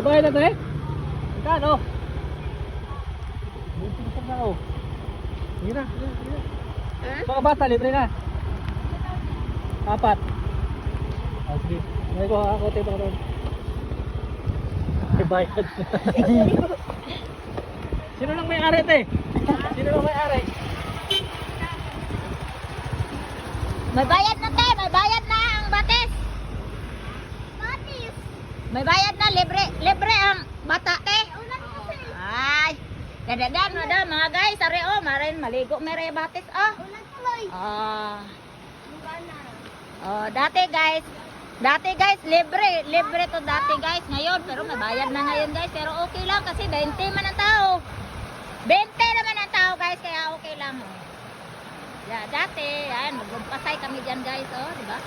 May bayad, na to eh. Magkano? May pinisang na oh. Sige na, sige na, sige na. Mga bata, libre na. Apat. Ah, sige. May ko ako tayo ron. May bayad. Sino lang may ari te? Sino lang may ari? May bayad na te, may bayad na ang batis. Batis. May bayad na libre, libre ang bata te. Ay. Dadadan mo da mga guys, are oh, marin maligo mere batis oh. Ah. Oh, dati guys, dati guys libre, libre to dati guys ngayon pero may bayad na ngayon guys pero okay lang kasi 20 man ang tao. 20 naman ang tao guys kaya okay lang oh. Yeah, dati, yan, maglumpasay kami dyan guys, oh, di ba?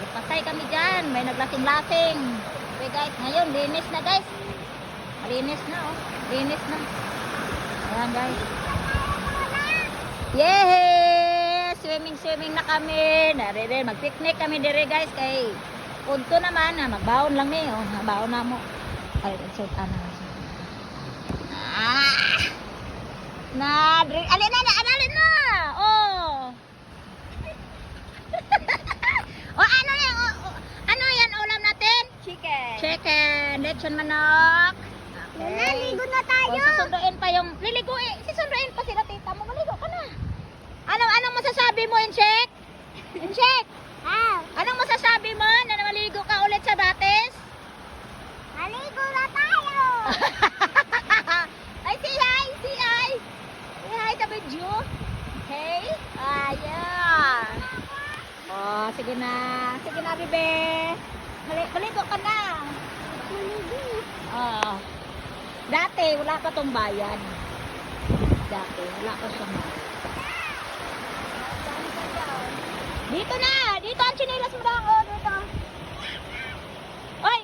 Ipatay kami dyan. May naglasing-lasing. Okay guys, ngayon linis na guys. Linis na oh. Linis na. Ayan guys. Yay! Swimming swimming na kami. Narere, mag-picnic kami dire guys kay punto naman na magbaon lang ni oh. Baon na mo. Ay, so ano. Ah! Na, dre- alin na, na, alin na. Oh. o ano yan? O, o, ano yan ulam natin? Chicken. Lechon manok. Naligo na tayo. O, susunduin pa yung, liligo eh, susunduin pa sila tita mo, maligo ka na. Ano, anong masasabi mo, Inchek? Inchek, Ah, anong masasabi mo na maligo ka ulit sa bates? naligo na tayo. Ay, say hi, say hi. Say hi sa video. Okay? Ayan. Oh, sige na. Sige na, bebe. Mali maligo ka na. Oo. Dati, wala pa tong bayan. Dati, wala pa siyang bayan. Dito na! Dito ang chinilas mo lang. Oh, dito. Oy!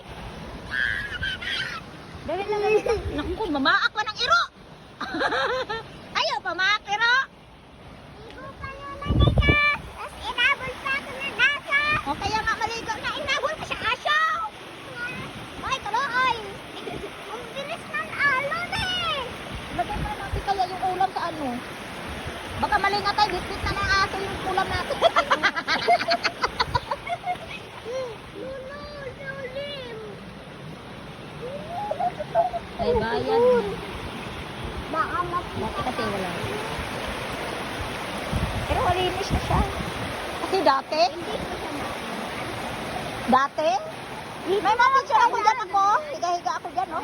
Dali lang, dali lang. Naku, mamaak pa ng iro! Ayaw, pamaak iro! Ligo kayo na nila. Tapos inabol pa ako ng nasa. O kaya nga maligo na inabol pa sa asaw! Ay, tuloy. Ang bilis ng alon eh. Lagay mo na natin kaya yung ulam sa ano. Baka mali nga tayo, bitbit na ng aso yung ulam natin. Lulo, lulim. Ay, bayan. Baka Dati kasi wala. Pero malinis na siya. Kasi dati, dati, may picture ako dyan ako. Higa-higa ako dyan, no?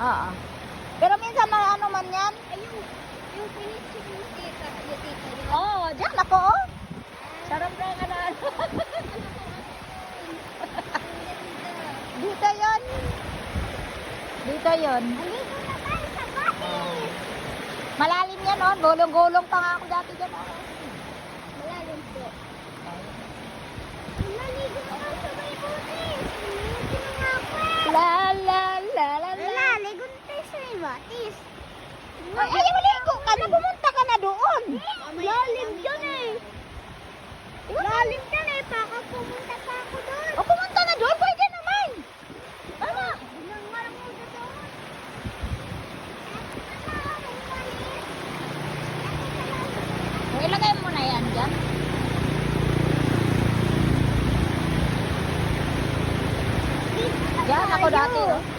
Oo. Pero minsan ano man yan. Ayun, oh, dyan ako, oh. Sarap na nga na. Dito yon. Dito yon. Malalim yan, oh. Gulong-gulong pa nga ako dati dyan, oh. Malalim po. La, la, la, la, la. Naligo na tayo sa may batis. Ay, ay, maligo ka na. Pumunta ka na doon. Lalim dyan eh. Lalim dyan eh. Baka pumunta pa ako doon. O, pumunta na doon. Pwede naman. Ano? Binangal mo na doon. O, ilagay mo na yan dyan. Yan, ako dati, oh.